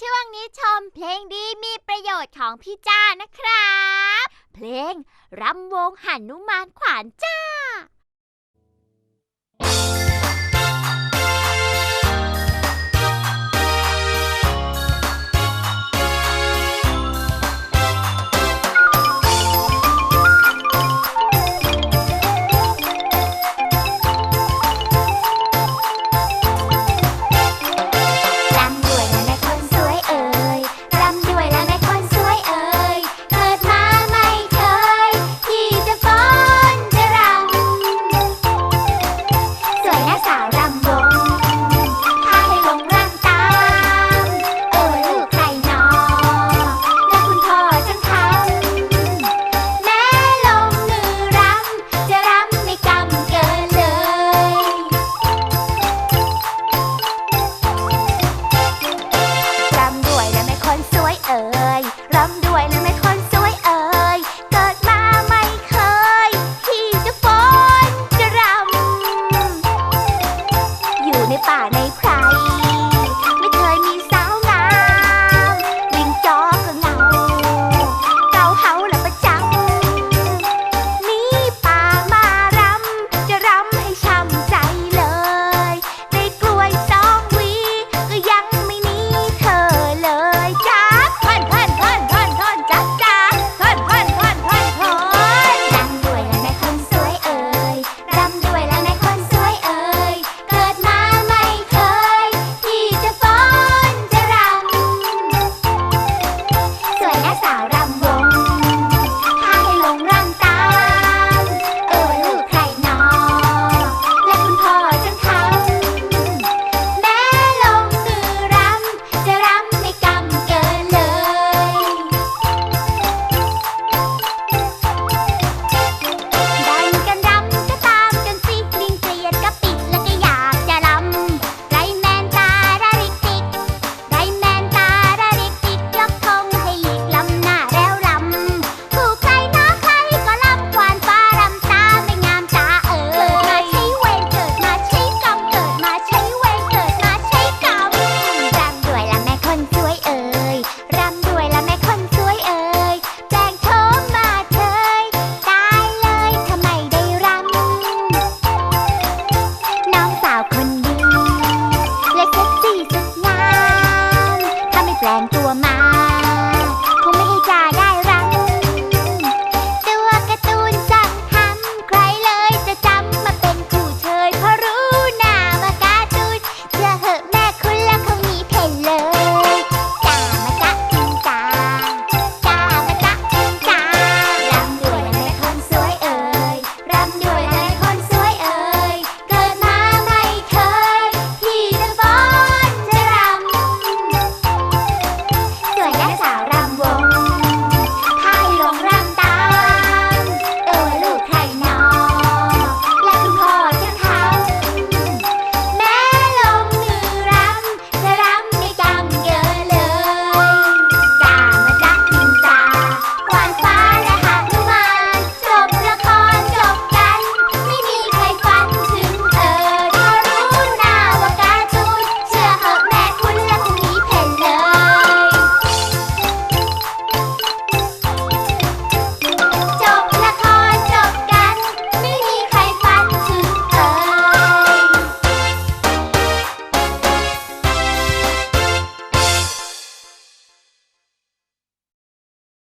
ช่วงนี้ชมเพลงดีมีประโยชน์ของพี่จ้านะครับ เพลงรำวงหันุมานขวานจ้า